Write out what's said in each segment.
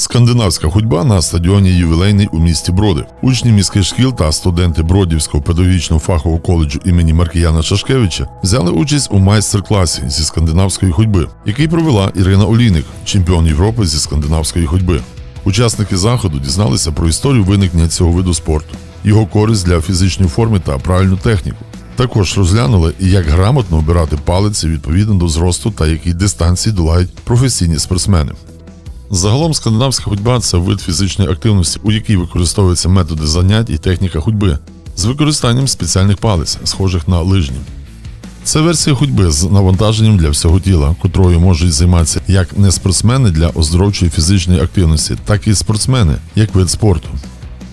Скандинавська ходьба на стадіоні ювілейний у місті Броди. Учні міських шкіл та студенти Бродівського педагогічного фахового коледжу імені Маркіяна Шашкевича взяли участь у майстер-класі зі скандинавської ходьби, який провела Ірина Олійник, чемпіон Європи зі скандинавської ходьби. Учасники заходу дізналися про історію виникнення цього виду спорту, його користь для фізичної форми та правильну техніку. Також розглянули, як грамотно обирати палиці відповідно до зросту та які дистанції долають професійні спортсмени. Загалом скандинавська ходьба це вид фізичної активності, у якій використовуються методи занять і техніка ходьби з використанням спеціальних палиць, схожих на лижні. Це версія ходьби з навантаженням для всього тіла, котрою можуть займатися як не спортсмени для оздоровчої фізичної активності, так і спортсмени як вид спорту.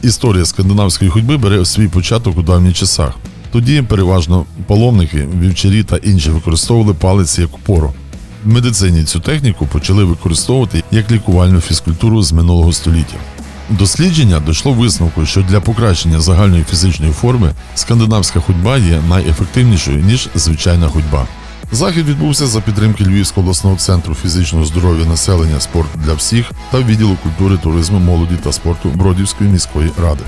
Історія скандинавської ходьби бере свій початок у давніх часах. Тоді переважно паломники, вівчарі та інші використовували палиці як опору. В медицині цю техніку почали використовувати як лікувальну фізкультуру з минулого століття. Дослідження дійшло висновку, що для покращення загальної фізичної форми скандинавська ходьба є найефективнішою ніж звичайна ходьба. Захід відбувся за підтримки Львівського обласного центру фізичного здоров'я населення спорт для всіх та відділу культури, туризму, молоді та спорту Бродівської міської ради.